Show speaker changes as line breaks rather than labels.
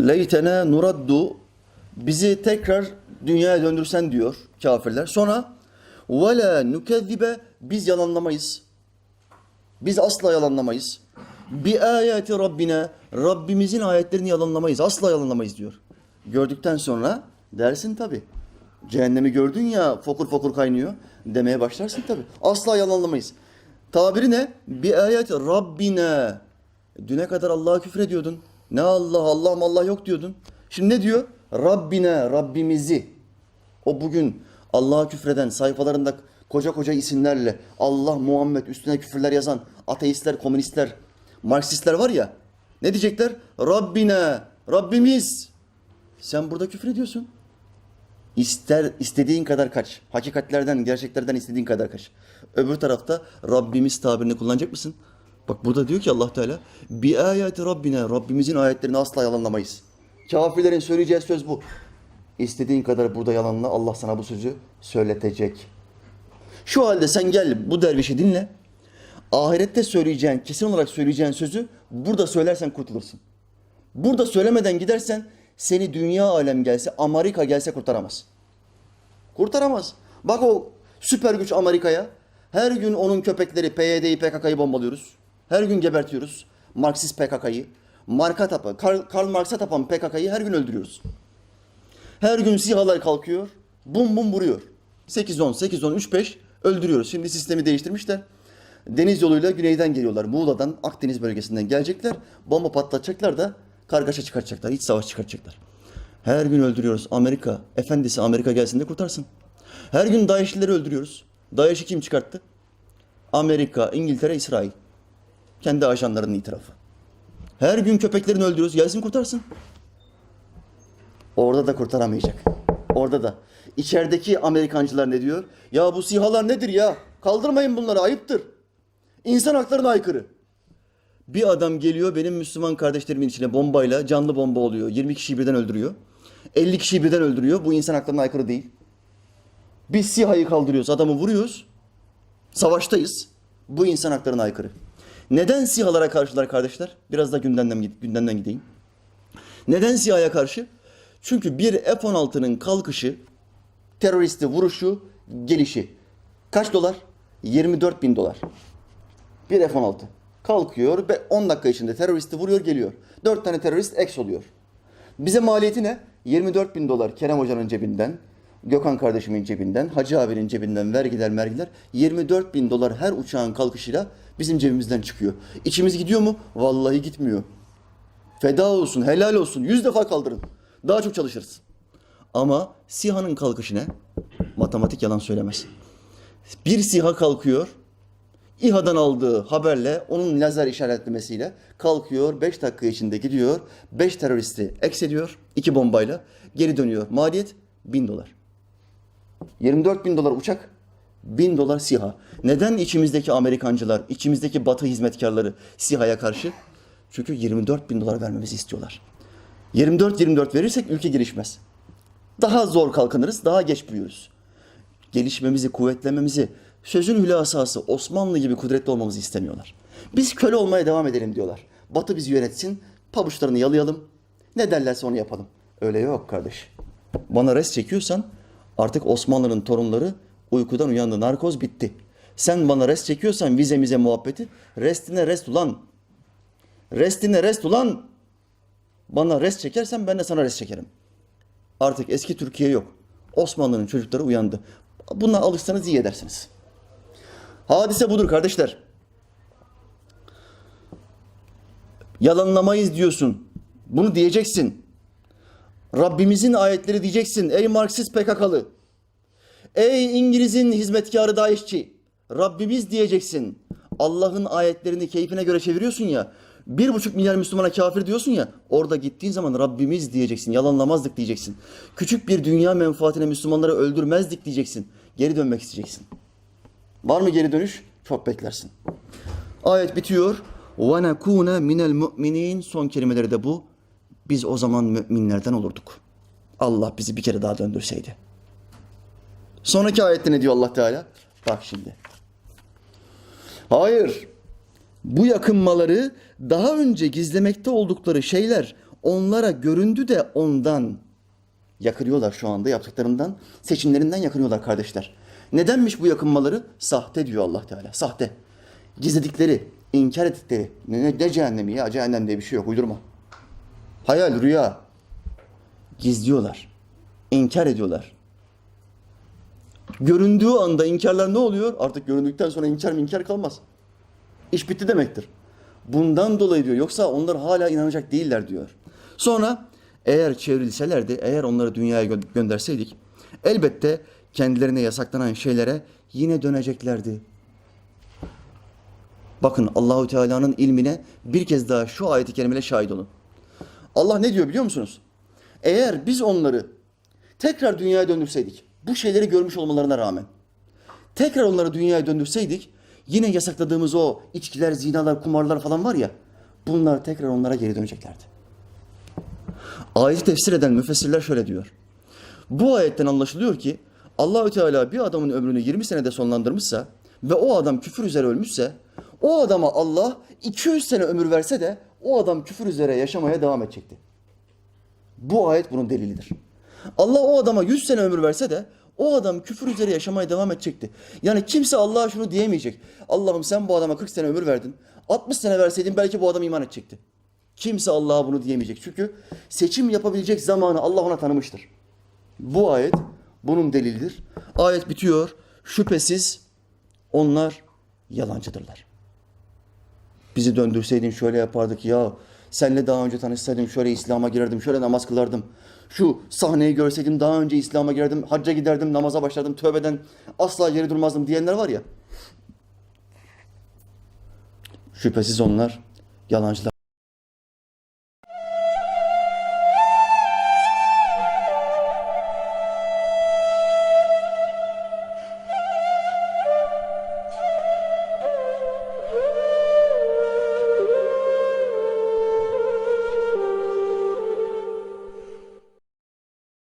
leytene nuraddu bizi tekrar dünyaya döndürsen diyor kafirler. Sonra ve la nukezzibe biz yalanlamayız. Biz asla yalanlamayız. Bi ayati Rabbine Rabbimizin ayetlerini yalanlamayız. Asla yalanlamayız diyor. Gördükten sonra dersin tabi. Cehennemi gördün ya fokur fokur kaynıyor demeye başlarsın tabi. Asla yalanlamayız. Tabiri ne? Bi ayati Rabbine. Düne kadar Allah'a küfür ediyordun. Ne Allah Allah Allah yok diyordun. Şimdi ne diyor? Rabbine Rabbimizi. O bugün Allah'a küfreden sayfalarında koca koca isimlerle Allah Muhammed üstüne küfürler yazan ateistler, komünistler, Marksistler var ya. Ne diyecekler? Rabbine, Rabbimiz. Sen burada küfür ediyorsun. İster istediğin kadar kaç. Hakikatlerden, gerçeklerden istediğin kadar kaç. Öbür tarafta Rabbimiz tabirini kullanacak mısın? Bak burada diyor ki Allah Teala bi ayati Rabbine Rabbimizin ayetlerini asla yalanlamayız. Kafirlerin söyleyeceği söz bu. İstediğin kadar burada yalanla Allah sana bu sözü söyletecek. Şu halde sen gel bu dervişi dinle. Ahirette söyleyeceğin, kesin olarak söyleyeceğin sözü burada söylersen kurtulursun. Burada söylemeden gidersen seni dünya alem gelse, Amerika gelse kurtaramaz. Kurtaramaz. Bak o süper güç Amerika'ya. Her gün onun köpekleri PYD'yi, PKK'yı bombalıyoruz. Her gün gebertiyoruz. Marksist PKK'yı. Marka tapan, Karl, Karl Marx'a tapan PKK'yı her gün öldürüyoruz. Her gün SİHA'lar kalkıyor. Bum bum vuruyor. 8-10, 8-10, 3-5 öldürüyoruz. Şimdi sistemi değiştirmişler. Deniz yoluyla güneyden geliyorlar. Muğla'dan, Akdeniz bölgesinden gelecekler. Bomba patlatacaklar da kargaşa çıkartacaklar. İç savaş çıkartacaklar. Her gün öldürüyoruz. Amerika, efendisi Amerika gelsin de kurtarsın. Her gün DAEŞ'lileri öldürüyoruz. DAEŞ'i kim çıkarttı? Amerika, İngiltere, İsrail. Kendi ajanlarının itirafı. Her gün köpeklerini öldürüyoruz. Gelsin kurtarsın. Orada da kurtaramayacak. Orada da. İçerideki Amerikancılar ne diyor? Ya bu sihalar nedir ya? Kaldırmayın bunları ayıptır. İnsan haklarına aykırı. Bir adam geliyor benim Müslüman kardeşlerimin içine bombayla canlı bomba oluyor. 20 kişiyi birden öldürüyor. 50 kişiyi birden öldürüyor. Bu insan haklarına aykırı değil. Biz SİHA'yı kaldırıyoruz, adamı vuruyoruz. Savaştayız. Bu insan haklarına aykırı. Neden SİHA'lara karşılar kardeşler? Biraz da gündemden, gündemden gideyim. Neden SİHA'ya karşı? Çünkü bir F-16'nın kalkışı, teröristi vuruşu, gelişi. Kaç dolar? 24 bin dolar. Bir F-16. Kalkıyor ve 10 dakika içinde teröristi vuruyor geliyor. 4 tane terörist eks oluyor. Bize maliyeti ne? 24 bin dolar Kerem Hoca'nın cebinden, Gökhan kardeşimin cebinden, Hacı abinin cebinden vergiler mergiler 24 bin dolar her uçağın kalkışıyla bizim cebimizden çıkıyor. İçimiz gidiyor mu? Vallahi gitmiyor. Feda olsun, helal olsun. Yüz defa kaldırın. Daha çok çalışırız. Ama SİHA'nın kalkışı ne? Matematik yalan söylemez. Bir SİHA kalkıyor. İHA'dan aldığı haberle, onun lazer işaretlemesiyle kalkıyor. 5 dakika içinde gidiyor. 5 teröristi eksediyor. 2 bombayla. Geri dönüyor. Maliyet 1000 dolar. 24 bin dolar uçak, 1000 dolar SİHA. Neden içimizdeki Amerikancılar, içimizdeki Batı hizmetkarları SİHA'ya karşı? Çünkü 24 bin dolar vermemizi istiyorlar. 24-24 verirsek ülke gelişmez. Daha zor kalkınırız, daha geç büyürüz. Gelişmemizi, kuvvetlememizi, sözün hülasası Osmanlı gibi kudretli olmamızı istemiyorlar. Biz köle olmaya devam edelim diyorlar. Batı bizi yönetsin, pabuçlarını yalayalım, ne derlerse onu yapalım. Öyle yok kardeş. Bana res çekiyorsan artık Osmanlı'nın torunları uykudan uyandı. Narkoz bitti. Sen bana rest çekiyorsan vize mize muhabbeti restine rest ulan. Restine rest ulan. Bana rest çekersen ben de sana rest çekerim. Artık eski Türkiye yok. Osmanlı'nın çocukları uyandı. Buna alışsanız iyi edersiniz. Hadise budur kardeşler. Yalanlamayız diyorsun. Bunu diyeceksin. Rabbimizin ayetleri diyeceksin. Ey Marksist PKK'lı. Ey İngiliz'in hizmetkarı DAEŞ'çi. Rabbimiz diyeceksin. Allah'ın ayetlerini keyfine göre çeviriyorsun ya. Bir buçuk milyar Müslümana kafir diyorsun ya. Orada gittiğin zaman Rabbimiz diyeceksin. Yalanlamazdık diyeceksin. Küçük bir dünya menfaatine Müslümanları öldürmezdik diyeceksin. Geri dönmek isteyeceksin. Var mı geri dönüş? Çok beklersin. Ayet bitiyor. وَنَكُونَ minel müminin Son kelimeleri de bu. Biz o zaman müminlerden olurduk. Allah bizi bir kere daha döndürseydi. Sonraki ayette ne diyor Allah Teala? Bak şimdi. Hayır. Bu yakınmaları daha önce gizlemekte oldukları şeyler onlara göründü de ondan yakınıyorlar şu anda yaptıklarından, seçimlerinden yakınıyorlar kardeşler. Nedenmiş bu yakınmaları? Sahte diyor Allah Teala. Sahte. Gizledikleri, inkar ettikleri. Ne, ne, ne cehennemi ya? Cehennem diye bir şey yok. Uydurma. Hayal, rüya. Gizliyorlar. İnkar ediyorlar. Göründüğü anda inkarlar ne oluyor? Artık göründükten sonra inkar mı inkar kalmaz. İş bitti demektir. Bundan dolayı diyor. Yoksa onlar hala inanacak değiller diyor. Sonra eğer çevrilselerdi, eğer onları dünyaya gö- gönderseydik elbette kendilerine yasaklanan şeylere yine döneceklerdi. Bakın Allahu Teala'nın ilmine bir kez daha şu ayeti kerimeyle şahit olun. Allah ne diyor biliyor musunuz? Eğer biz onları tekrar dünyaya döndürseydik, bu şeyleri görmüş olmalarına rağmen, tekrar onları dünyaya döndürseydik, yine yasakladığımız o içkiler, zinalar, kumarlar falan var ya, bunlar tekrar onlara geri döneceklerdi. Ayeti tefsir eden müfessirler şöyle diyor. Bu ayetten anlaşılıyor ki Allahü Teala bir adamın ömrünü 20 senede sonlandırmışsa ve o adam küfür üzere ölmüşse o adama Allah 200 sene ömür verse de o adam küfür üzere yaşamaya devam edecekti. Bu ayet bunun delilidir. Allah o adama 100 sene ömür verse de o adam küfür üzere yaşamaya devam edecekti. Yani kimse Allah'a şunu diyemeyecek. Allah'ım sen bu adama 40 sene ömür verdin. 60 sene verseydin belki bu adam iman edecekti. Kimse Allah'a bunu diyemeyecek. Çünkü seçim yapabilecek zamanı Allah ona tanımıştır. Bu ayet bunun delilidir. Ayet bitiyor. Şüphesiz onlar yalancıdırlar. Bizi döndürseydin şöyle yapardık ya. Senle daha önce tanışsaydım şöyle İslam'a girerdim, şöyle namaz kılardım. Şu sahneyi görseydim daha önce İslam'a girerdim, hacca giderdim, namaza başlardım, tövbeden asla geri durmazdım diyenler var ya. Şüphesiz onlar yalancılar.